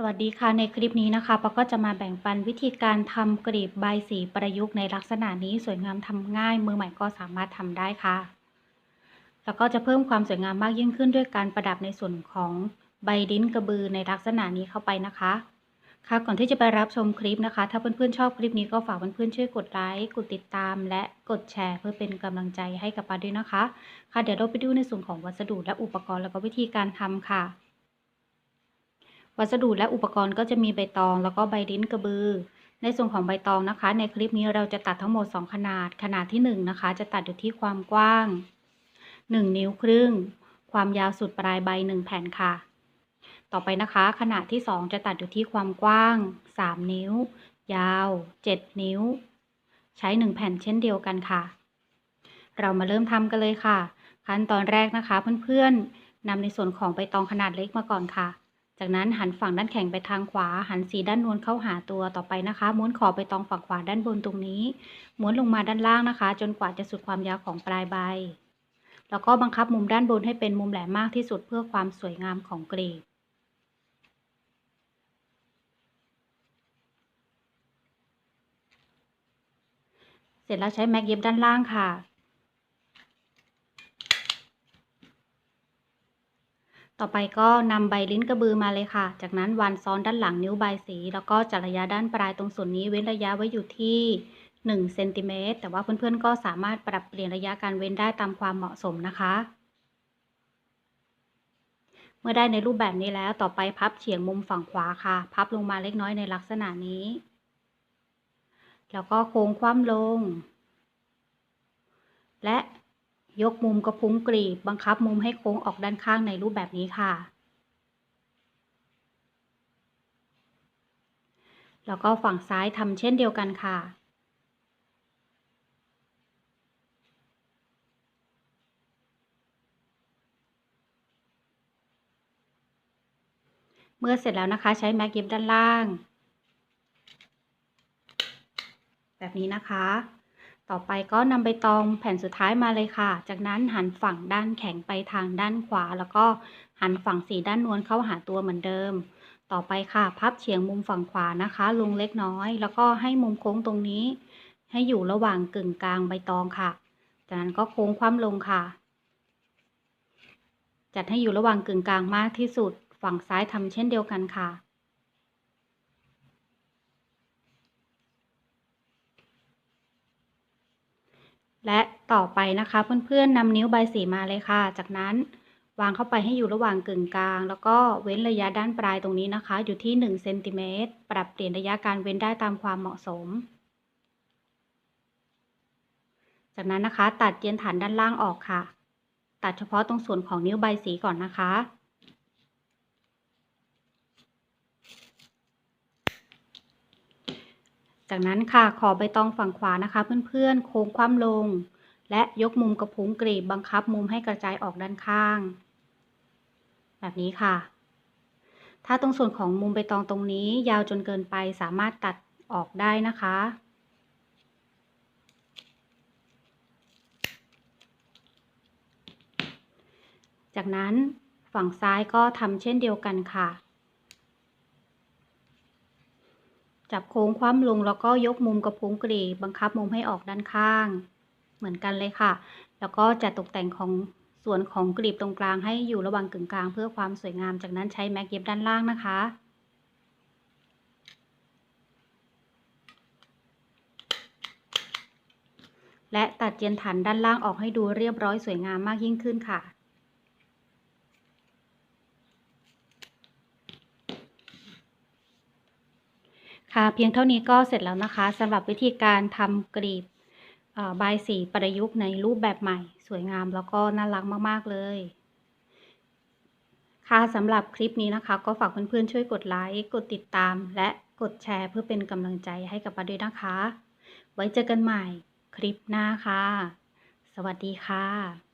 สวัสดีค่ะในคลิปนี้นะคะปาก็จะมาแบ่งปันวิธีการทำกลีบใบสีประยุกต์ในลักษณะนี้สวยงามทำง่าย มือใหม่ก็สามารถทำได้ค่ะ แล้วก็จะเพิ่มความสวยงามมากยิ่งขึ้นด้วยการประดับในส่วนของใบดิ้นกระบือในลักษณะนี้เข้าไปนะคะ ค่ะก่อนที่จะไปรับชมคลิปนะคะ ถ้าเพื่อนๆชอบคลิปนี้ก็ฝากเพื่อนๆช่วยกดไลค์กดติดตาม และกดแชร์เพื่อเป็นกำลังใจให้กับปาด้วยนะคะ ค่ะเดี๋ยวเราไปดูในส่วนของวัสดุและอุปกรณ์แล้วก็วิธีการทำค่ะ วัสดุและอุปกรณ์ก็จะมีใบตอง แล้วก็ใบลิ้นกระบือ ในส่วนของใบตองนะคะ ในคลิปนี้เราจะตัดทั้งหมด 2 ขนาด ขนาดที่1นะคะ จะตัดอยู่ที่ความกว้าง 1 นิ้วครึ่ง ความยาวสุดปลายใบ 1 แผ่นค่ะ ต่อไปนะคะ ขนาดที่ 2 จะตัดอยู่ที่ความกว้าง 3 นิ้ว ยาว 7 นิ้ว ใช้ 1 แผ่นเช่นเดียวกันค่ะ เรามาเริ่มทำกันเลยค่ะ ขั้นตอนแรกนะคะเพื่อนๆนำในส่วนของใบตองขนาดเล็กมาก่อนค่ะ จากนั้นหันฝั่งด้านแข็งไปทางขวา หันสีด้านนวลเข้าหาตัวต่อไปนะคะ ม้วนขอบใบตองฝั่งขวาด้านบนตรงนี้ ม้วนลงมาด้านล่างนะคะ จนกว่าจะสุดความยาวของปลายใบ แล้วก็บังคับมุมด้านบนให้เป็นมุมแหลมมากที่สุดเพื่อความสวยงามของกลีบเสร็จแล้วใช้แม็กเย็บด้านล่างค่ะ ต่อไปก็นำใบลิ้นกระบือมาเลยค่ะ จากนั้นวานซ้อนด้านหลังนิ้วใบสี แล้วก็จัดระยะด้านปลายตรงส่วนนี้เว้นระยะไว้อยู่ที่1เซนติเมตรแต่ว่าเพื่อนๆก็สามารถปรับเปลี่ยนระยะการเว้นได้ตามความเหมาะสมนะคะ เมื่อได้ในรูปแบบนี้แล้วต่อไปพับเฉียงมุมฝั่งขวาค่ะ พับลงมาเล็กน้อยในลักษณะนี้ แล้วก็โค้งคว่ำลง และ ยกมุมกระพุ้งกรีบ บังคับมุมให้โค้งออกด้านข้างในรูปแบบนี้ค่ะ แล้วก็ฝั่งซ้ายทำเช่นเดียวกันค่ะ เมื่อเสร็จแล้วนะคะใช้แม็กยิบด้านล่าง แบบนี้นะคะ ต่อไปก็นำใบตองแผ่นสุดท้ายมาเลยค่ะ จากนั้นหันฝั่งด้านแข็งไปทางด้านขวา แล้วก็หันฝั่งสีด้านนวลเข้าหาตัวเหมือนเดิม ต่อไปค่ะ พับเฉียงมุมฝั่งขวานะคะ ลงเล็กน้อย แล้วก็ให้มุมโค้งตรงนี้ ให้อยู่ระหว่างกึ่งกลางใบตองค่ะ จากนั้นก็โค้งคว่ำลงค่ะ จัดให้อยู่ระหว่างกึ่งกลางมากที่สุด ฝั่งซ้ายทำเช่นเดียวกันค่ะ และต่อไปนะคะเพื่อนๆนำนิ้วใบสีมาเลยค่ะ จากนั้นวางเข้าไปให้อยู่ระหว่างกึ่งกลาง แล้วก็เว้นระยะด้านปลายตรงนี้นะคะ อยู่ที่1เซนติเมตรปรับเปลี่ยนระยะการเว้นได้ตามความเหมาะสม จากนั้นนะคะ ตัดเยียนฐานด้านล่างออกค่ะ ตัดเฉพาะตรงส่วนของนิ้วใบสีก่อนนะคะ จากนั้นค่ะขอใบตองฝั่งขวานะคะ เพื่อนๆ โค้งคว่ำลง และยกมุมกระพุ้งกรีบบังคับมุมให้กระจายออกด้านข้าง แบบนี้ค่ะ ถ้าตรงส่วนของมุมใบตองตรงนี้ ยาวจนเกินไปสามารถตัดออกได้นะคะ จากนั้นฝั่งซ้ายก็ทำเช่นเดียวกันค่ะ จับโค้งคว่ำลงแล้วก็ยกมุมกระพุ้งกรีบบังคับมุมให้ออกด้านข้าง เหมือนกันเลยค่ะ แล้วก็จัดตกแต่งของส่วนของกรีบตรงกลางให้อยู่ระหว่างกึ่งกลางเพื่อความสวยงาม จากนั้นใช้แม็กเย็บด้านล่างนะคะ และตัดเจียนฐานด้านล่างออกให้ดูเรียบร้อยสวยงามมากยิ่งขึ้นค่ะ ค่ะเพียงเท่านี้ก็เสร็จแล้วนะคะสำหรับวิธีการทำกรีบใบสีประยุกต์ในรูปแบบใหม่ สวยงามแล้วก็น่ารักมาก ๆ เลย ค่ะสำหรับคลิปนี้นะคะ ก็ฝากเพื่อนๆช่วยกดไลค์กดติดตาม และกดแชร์เพื่อเป็นกำลังใจให้กับปาด้วยนะคะ ไว้เจอกันใหม่คลิปหน้าค่ะ สวัสดีค่ะ